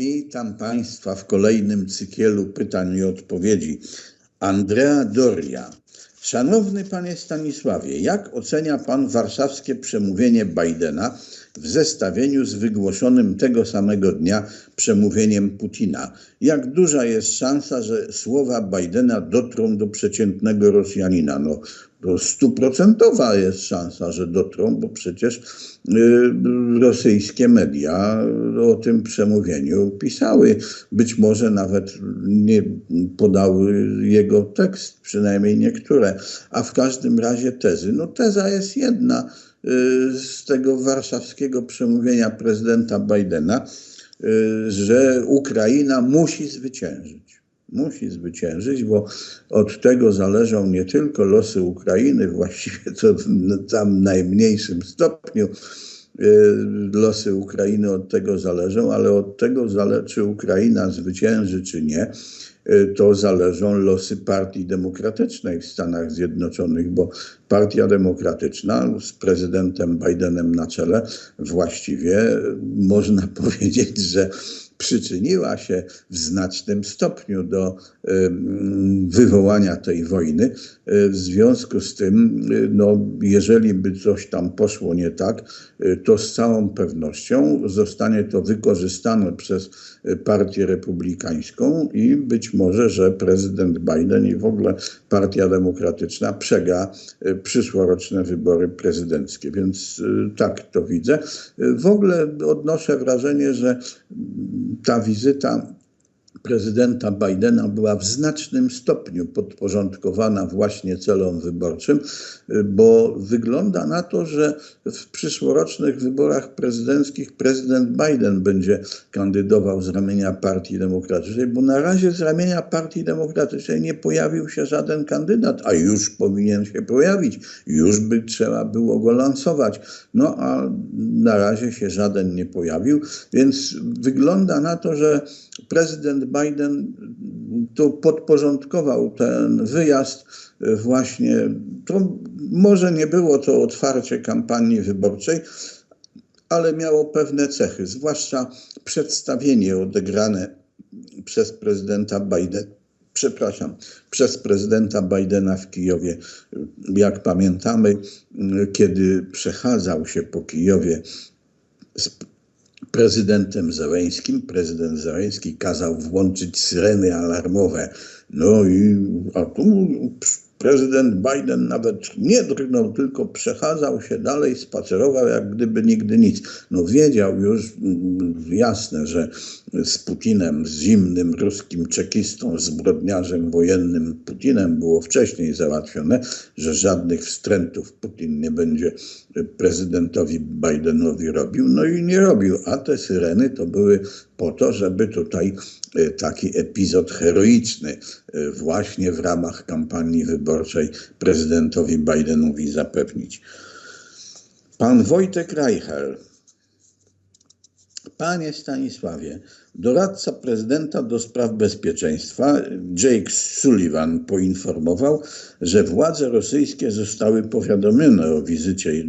Witam Państwa w kolejnym cykielu pytań i odpowiedzi. Andrea Doria. Szanowny Panie Stanisławie, jak ocenia Pan warszawskie przemówienie Bidena w zestawieniu z wygłoszonym tego samego dnia przemówieniem Putina? Jak duża jest szansa, że słowa Bidena dotrą do przeciętnego Rosjanina? No, stuprocentowa jest szansa, że dotrą, bo przecież y, rosyjskie media o tym przemówieniu pisały. Być może nawet nie podały jego tekst, przynajmniej niektóre, a w każdym razie tezy. No teza jest jedna y, z tego warszawskiego przemówienia prezydenta Bidena, y, że Ukraina musi zwyciężyć musi zwyciężyć, bo od tego zależą nie tylko losy Ukrainy, właściwie to w tam najmniejszym stopniu y, losy Ukrainy od tego zależą, ale od tego, czy Ukraina zwycięży, czy nie, y, to zależą losy Partii Demokratycznej w Stanach Zjednoczonych, bo Partia Demokratyczna z prezydentem Bidenem na czele właściwie można powiedzieć, że przyczyniła się w znacznym stopniu do wywołania tej wojny. E, w związku z tym, e, no, jeżeli by coś tam poszło nie tak, e, to z całą pewnością zostanie to wykorzystane przez Partię Republikańską i być może, że prezydent Biden i w ogóle Partia Demokratyczna przega przyszłoroczne wybory prezydenckie. Więc tak to widzę. W ogóle odnoszę wrażenie, że ta wizyta prezydenta Bidena była w znacznym stopniu podporządkowana właśnie celom wyborczym, bo wygląda na to, że w przyszłorocznych wyborach prezydenckich prezydent Biden będzie kandydował z ramienia Partii Demokratycznej, bo na razie z ramienia Partii Demokratycznej nie pojawił się żaden kandydat, a już powinien się pojawić, już by trzeba było go lansować. No a na razie się żaden nie pojawił, więc wygląda na to, że prezydent Biden tu podporządkował ten wyjazd właśnie, to może nie było to otwarcie kampanii wyborczej, ale miało pewne cechy, zwłaszcza przedstawienie odegrane przez prezydenta Biden, przepraszam, przez prezydenta Bidena w Kijowie. Jak pamiętamy, kiedy przechadzał się po Kijowie z prezydentem Zeleńskim. Prezydent Zeleński kazał włączyć syreny alarmowe. No i a tu prezydent Biden nawet nie drgnął, tylko przechadzał się dalej, spacerował jak gdyby nigdy nic. No wiedział już mm, jasne, że z Putinem, z zimnym ruskim czekistą, zbrodniarzem wojennym Putinem było wcześniej załatwione, że żadnych wstrętów Putin nie będzie prezydentowi Bidenowi robił. No i nie robił, a te syreny to były po to, żeby tutaj e, taki epizod heroiczny e, właśnie w ramach kampanii wyborczej prezydentowi Bidenowi zapewnić. Pan Wojtek Reichel. Panie Stanisławie, doradca prezydenta do spraw bezpieczeństwa Jake Sullivan poinformował, że władze rosyjskie zostały powiadomione o wizycie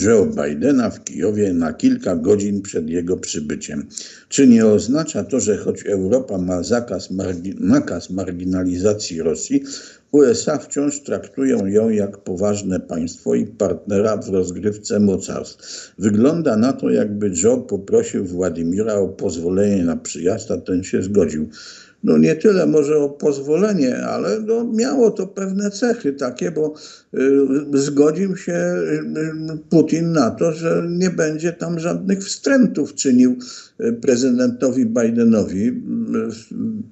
Joe Bidena w Kijowie na kilka godzin przed jego przybyciem. Czy nie oznacza to, że choć Europa ma zakaz margi nakaz marginalizacji Rosji, USA wciąż traktują ją jak poważne państwo i partnera w rozgrywce mocarstw. Wygląda na to, jakby Joe poprosił Władimira o pozwolenie na przyjazd, a ten się zgodził. No nie tyle może o pozwolenie, ale no miało to pewne cechy takie, bo y, zgodził się y, Putin na to, że nie będzie tam żadnych wstrętów czynił y, prezydentowi Bidenowi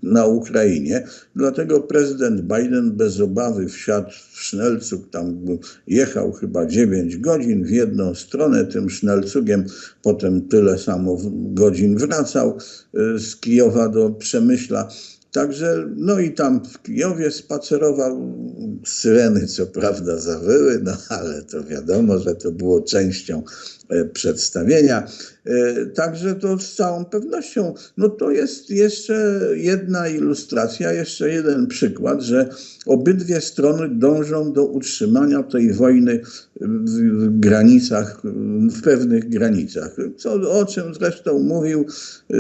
na Ukrainie. Dlatego prezydent Biden bez obawy wsiadł w sznelcug, tam jechał chyba 9 godzin w jedną stronę tym sznelcugiem, potem tyle samo godzin wracał z Kijowa do Przemyśla. Także, no i tam w Kijowie spacerował, syreny co prawda zawyły, no ale to wiadomo, że to było częścią przedstawienia. E, Także to z całą pewnością, no to jest jeszcze jedna ilustracja, jeszcze jeden przykład, że obydwie strony dążą do utrzymania tej wojny w granicach, w pewnych granicach. Co, o czym zresztą mówił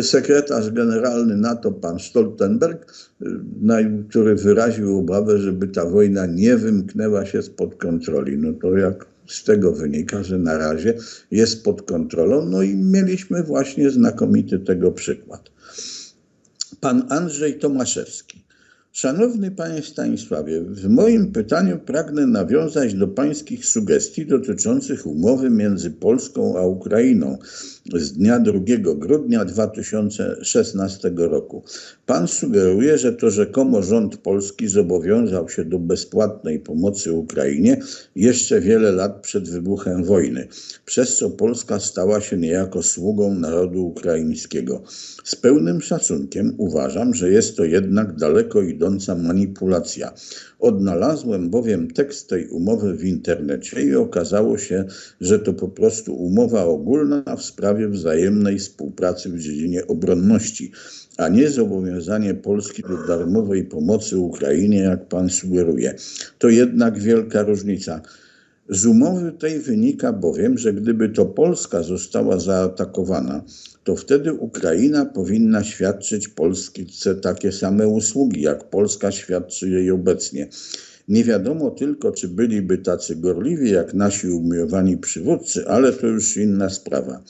sekretarz generalny NATO, pan Stoltenberg, który wyraził obawę, żeby ta wojna nie wymknęła się spod kontroli. No to jak z tego wynika, że na razie jest pod kontrolą, no i mieliśmy właśnie znakomity tego przykład. Pan Andrzej Tomaszewski. Szanowny Panie Stanisławie, w moim pytaniu pragnę nawiązać do Pańskich sugestii dotyczących umowy między Polską a Ukrainą z dnia 2 grudnia 2016 roku. Pan sugeruje, że to rzekomo rząd polski zobowiązał się do bezpłatnej pomocy Ukrainie jeszcze wiele lat przed wybuchem wojny, przez co Polska stała się niejako sługą narodu ukraińskiego. Z pełnym szacunkiem uważam, że jest to jednak daleko idąca manipulacja. Odnalazłem bowiem tekst tej umowy w internecie i okazało się, że to po prostu umowa ogólna w sprawie wzajemnej współpracy w dziedzinie obronności, a nie zobowiązanie Polski do darmowej pomocy Ukrainie, jak pan sugeruje. To jednak wielka różnica. Z umowy tej wynika bowiem, że gdyby to Polska została zaatakowana, to wtedy Ukraina powinna świadczyć Polsce takie same usługi, jak Polska świadczy jej obecnie. Nie wiadomo tylko, czy byliby tacy gorliwi jak nasi umiłowani przywódcy, ale to już inna sprawa.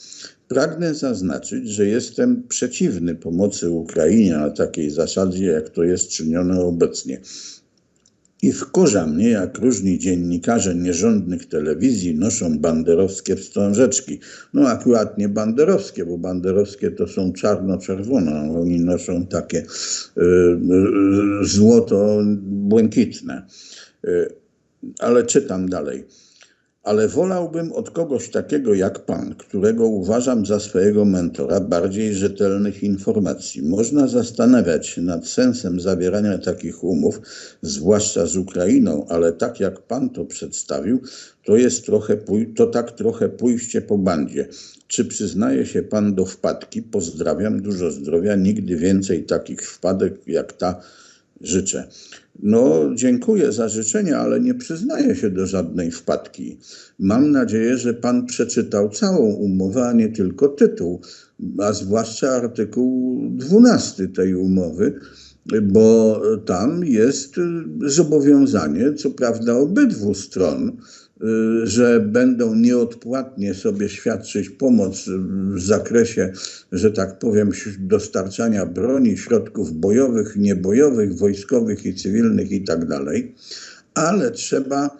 Pragnę zaznaczyć, że jestem przeciwny pomocy Ukrainie na takiej zasadzie, jak to jest czynione obecnie. I wkurza mnie, jak różni dziennikarze nierządnych telewizji noszą banderowskie wstążeczki. No akurat nie banderowskie, bo banderowskie to są czarno-czerwone, oni noszą takie y, y, złoto-błękitne. Y, ale czytam dalej ale wolałbym od kogoś takiego jak pan, którego uważam za swojego mentora, bardziej rzetelnych informacji. Można zastanawiać się nad sensem zawierania takich umów, zwłaszcza z Ukrainą, ale tak jak pan to przedstawił, to jest trochę, to tak trochę pójście po bandzie. Czy przyznaje się pan do wpadki? Pozdrawiam, dużo zdrowia, nigdy więcej takich wpadek jak ta życzę. No, dziękuję za życzenia, ale nie przyznaję się do żadnej wpadki. Mam nadzieję, że pan przeczytał całą umowę, a nie tylko tytuł, a zwłaszcza artykuł 12 tej umowy, bo tam jest zobowiązanie, co prawda obydwu stron, że będą nieodpłatnie sobie świadczyć pomoc w zakresie, że tak powiem, dostarczania broni, środków bojowych, niebojowych, wojskowych i cywilnych itd. Tak ale trzeba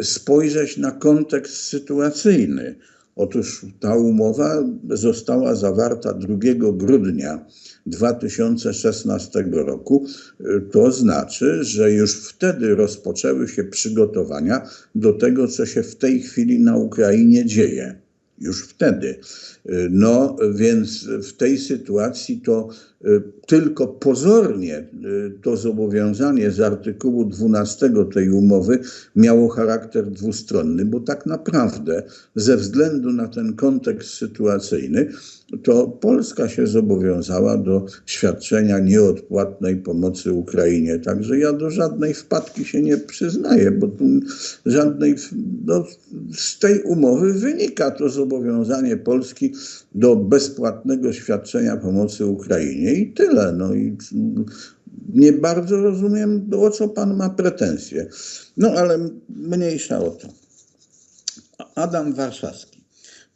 y, spojrzeć na kontekst sytuacyjny. Otóż ta umowa została zawarta 2 grudnia 2016 roku. To znaczy, że już wtedy rozpoczęły się przygotowania do tego, co się w tej chwili na Ukrainie dzieje. Już wtedy. No więc w tej sytuacji to y, tylko pozornie y, to zobowiązanie z artykułu 12 tej umowy miało charakter dwustronny, bo tak naprawdę ze względu na ten kontekst sytuacyjny to Polska się zobowiązała do świadczenia nieodpłatnej pomocy Ukrainie. Także ja do żadnej wpadki się nie przyznaję, bo tu żadnej, no, z tej umowy wynika to zobowiązanie Polski do bezpłatnego świadczenia pomocy Ukrainie i tyle. No i nie bardzo rozumiem, o co pan ma pretensje. No ale mniejsza o to. Adam Warszawski.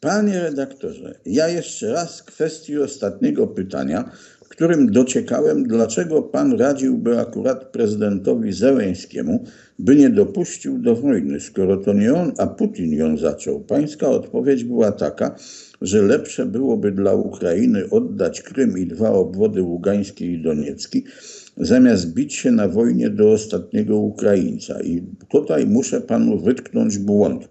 Panie redaktorze, ja jeszcze raz kwestii ostatniego pytania, w którym dociekałem, dlaczego pan radziłby akurat prezydentowi Zełęskiemu, by nie dopuścił do wojny, skoro to nie on, a Putin ją zaczął. Pańska odpowiedź była taka, że lepsze byłoby dla Ukrainy oddać Krym i dwa obwody Ługański i Doniecki, zamiast bić się na wojnie do ostatniego Ukraińca. I tutaj muszę panu wytknąć błąd.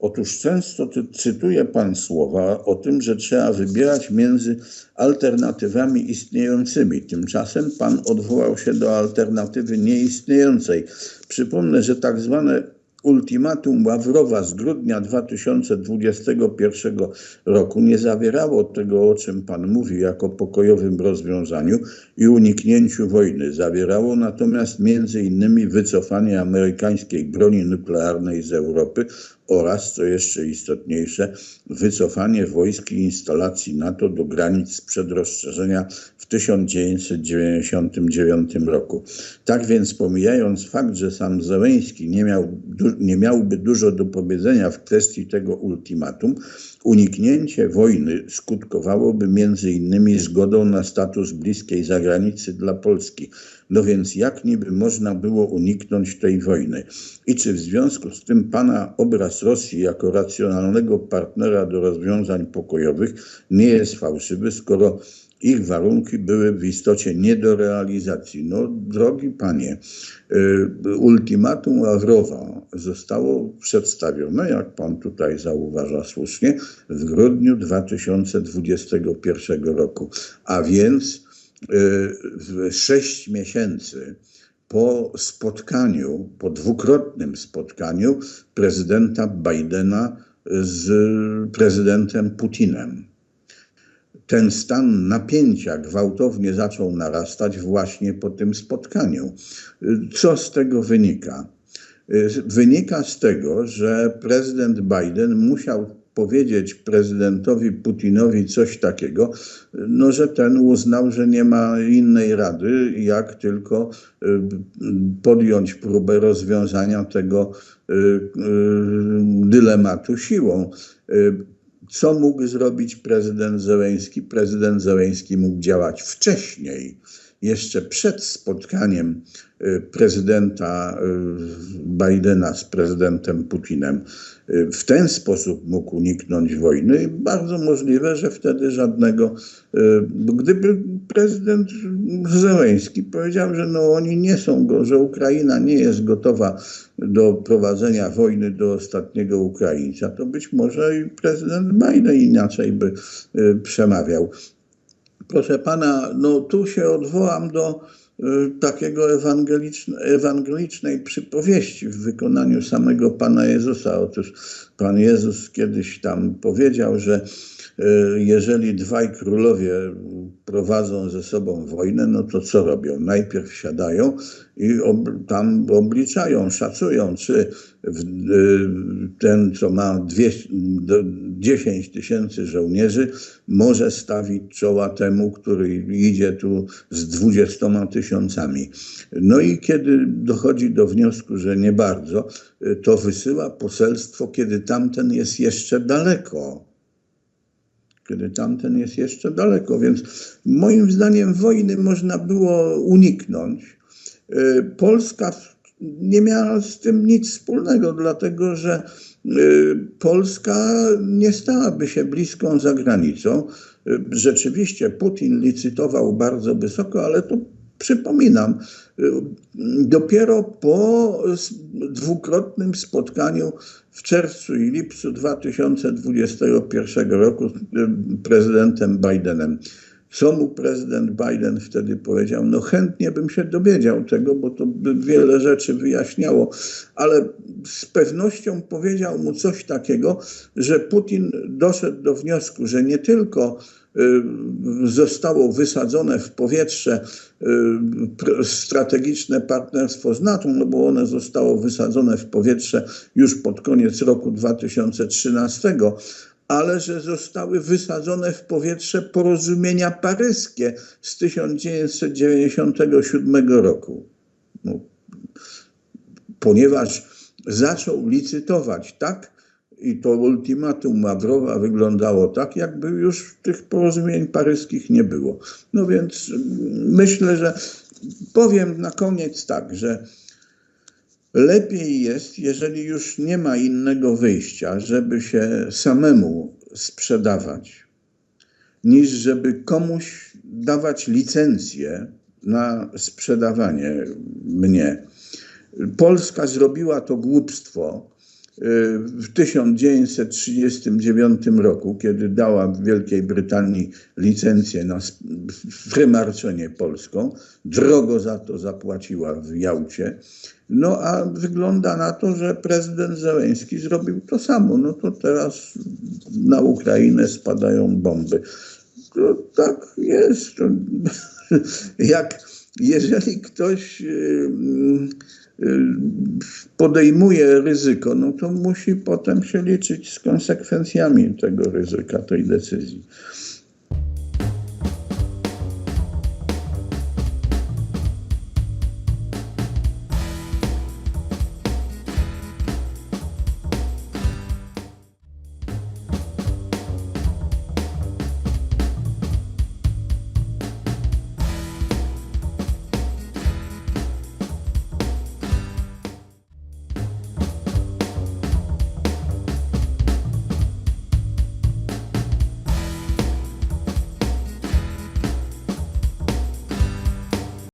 Otóż często cytuje Pan słowa o tym, że trzeba wybierać między alternatywami istniejącymi. Tymczasem Pan odwołał się do alternatywy nieistniejącej. Przypomnę, że tak zwane ultimatum Ławrowa z grudnia 2021 roku nie zawierało tego, o czym Pan mówi, jako pokojowym rozwiązaniu i uniknięciu wojny. Zawierało natomiast między innymi wycofanie amerykańskiej broni nuklearnej z Europy oraz, co jeszcze istotniejsze, wycofanie wojsk i instalacji NATO do granic sprzed rozszerzenia w 1999 roku. Tak więc pomijając fakt, że sam Zełęński nie, miał, nie miałby dużo do powiedzenia w kwestii tego ultimatum, uniknięcie wojny skutkowałoby między innymi zgodą na status bliskiej zagranicy dla Polski. No więc jak niby można było uniknąć tej wojny? I czy w związku z tym pana obraz Rosji jako racjonalnego partnera do rozwiązań pokojowych nie jest fałszywy, skoro ich warunki były w istocie nie do realizacji. No, drogi panie, y, ultimatum Ławrowa zostało przedstawione, jak pan tutaj zauważa słusznie, w grudniu 2021 roku, a więc sześć miesięcy po spotkaniu, po dwukrotnym spotkaniu prezydenta Bidena z prezydentem Putinem ten stan napięcia gwałtownie zaczął narastać właśnie po tym spotkaniu. Co z tego wynika? Wynika z tego, że prezydent Biden musiał powiedzieć prezydentowi Putinowi coś takiego, no, że ten uznał, że nie ma innej rady, jak tylko y, podjąć próbę rozwiązania tego y, y, dylematu siłą. Co mógł zrobić prezydent Zełęński? Prezydent Zełęński mógł działać wcześniej, jeszcze przed spotkaniem y, prezydenta y, Bidena z prezydentem Putinem. Y, w ten sposób mógł uniknąć wojny. Bardzo możliwe, że wtedy żadnego, gdyby prezydent Zełęński powiedział, że no oni nie są, że Ukraina nie jest gotowa do prowadzenia wojny do ostatniego Ukraińca, to być może i prezydent Biden inaczej by przemawiał. Proszę pana, no tu się odwołam do y, takiego ewangeliczne, ewangelicznej przypowieści w wykonaniu samego Pana Jezusa. Otóż Pan Jezus kiedyś tam powiedział, że jeżeli dwaj królowie prowadzą ze sobą wojnę, no to co robią? Najpierw siadają i ob, tam obliczają, szacują, czy y, ten, co ma 10 tysięcy żołnierzy, może stawić czoła temu, który idzie tu z 20 tysiącami. No i kiedy dochodzi do wniosku, że nie bardzo, y, to wysyła poselstwo, kiedy tamten jest jeszcze daleko kiedy tamten jest jeszcze daleko. Więc moim zdaniem wojny można było uniknąć. Y, Polska nie miała z tym nic wspólnego, dlatego że y, Polska nie stałaby się bliską zagranicą. Y, rzeczywiście Putin licytował bardzo wysoko, ale to przypominam, dopiero po dwukrotnym spotkaniu w czerwcu i lipcu 2021 roku z prezydentem Bidenem. Co mu prezydent Biden wtedy powiedział? No chętnie bym się dowiedział tego, bo to by wiele rzeczy wyjaśniało, ale z pewnością powiedział mu coś takiego, że Putin doszedł do wniosku, że nie tylko zostało wysadzone w powietrze y, strategiczne partnerstwo z NATO, no bo one zostało wysadzone w powietrze już pod koniec roku 2013, ale że zostały wysadzone w powietrze porozumienia paryskie z 1997 roku. No, ponieważ zaczął licytować tak, i to ultimatum Madrowa wyglądało tak, jakby już tych porozumień paryskich nie było. No więc myślę, że powiem na koniec tak, że Lepiej jest, jeżeli już nie ma innego wyjścia, żeby się samemu sprzedawać, niż żeby komuś dawać licencję na sprzedawanie mnie. Polska zrobiła to głupstwo w 1939 roku, kiedy dała Wielkiej Brytanii licencję na frymarczenie polską, drogo za to zapłaciła w Jałcie. No a wygląda na to, że prezydent Zeleński zrobił to samo. No to teraz na Ukrainę spadają bomby. To tak jest. Jak jeżeli ktoś podejmuje ryzyko, no to musi potem się liczyć z konsekwencjami tego ryzyka, tej decyzji.